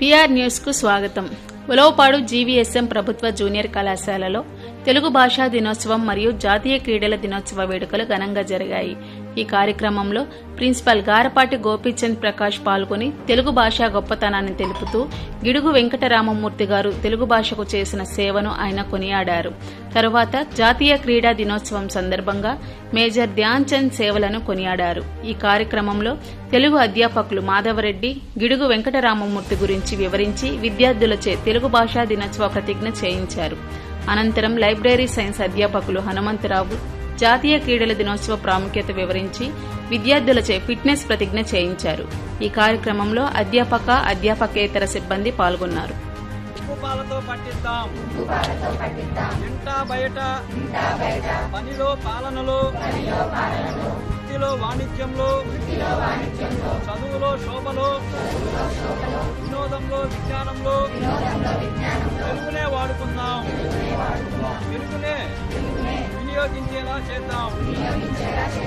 PR న్యూస్కు స్వాగతం. ఉలవపాడు జీవీఎస్ఎం ప్రభుత్వ జూనియర్ కళాశాలలో తెలుగు భాషా దినోత్సవం మరియు జాతీయ క్రీడల దినోత్సవ వేడుకలు ఘనంగా జరిగాయి. ఈ కార్యక్రమంలో ప్రిన్సిపల్ గారపాటి గోపీచంద్ ప్రకాష్ పాల్గొని తెలుగు భాషా గొప్పతనాన్ని తెలుపుతూ గిడుగు వెంకటరామమూర్తి గారు తెలుగు భాషకు చేసిన సేవను ఆయన కొనియాడారు. తరువాత జాతీయ క్రీడా దినోత్సవం సందర్భంగా మేజర్ ధ్యాన్ చంద్ సేవలను కొనియాడారు. ఈ కార్యక్రమంలో తెలుగు అధ్యాపకులు మాధవరెడ్డి గిడుగు వెంకటరామమూర్తి గురించి వివరించి విద్యార్థులచే తెలుగు భాషా దినోత్సవ ప్రతిజ్ఞ చేయించారు. అనంతరం లైబ్రరీ సైన్స్ అధ్యాపకులు హనుమంతరావు జాతీయ క్రీడల దినోత్సవ ప్రాముఖ్యత వివరించి విద్యార్థులచే ఫిట్నెస్ ప్రతిజ్ఞ చేయించారు. ఈ కార్యక్రమంలో అధ్యాపక అధ్యాపకేతర సిబ్బంది పాల్గొన్నారు. ఉప్పుపాలతో పట్టిద్దాం. ఇంటా బయట. పనిలో పాలనలో. వృత్తిలో వాణిజ్యంలో. చదువులో శోభలో. వినోదంలో విజ్ఞానంలో. తెలుగునే వాడుకుందాం. తెలుగునే వినియోగించేలా చేద్దాం.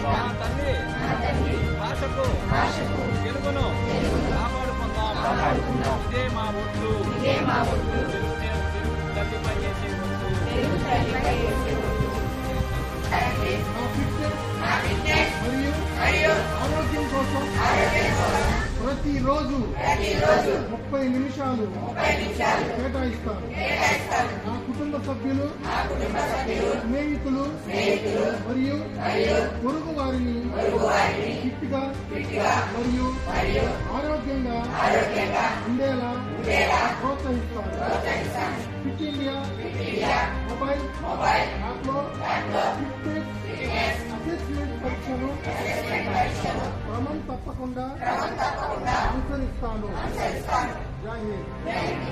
మన తల్లి భాషకు తెలుగును కాపాడుకుందాం. ఇదే మా ఒట్టు. ప్రతిరోజు ముప్పై నిమిషాలు కేటాయిస్తాను. నా కుటుంబ సభ్యులు స్నేహితులు మరియు పొరుగు వారిని ఫిట్గా మరియు ఆరోగ్యంగా ఉండేలా ప్రోత్సహిస్తాను. ఫిట్ ఇండియా మొబైల్ యాప్లో ఫిట్నెస్ అసెస్మెంట్ పరీక్షను క్రమం తప్పకుండా అనుసరిస్తాను. జై హింద్.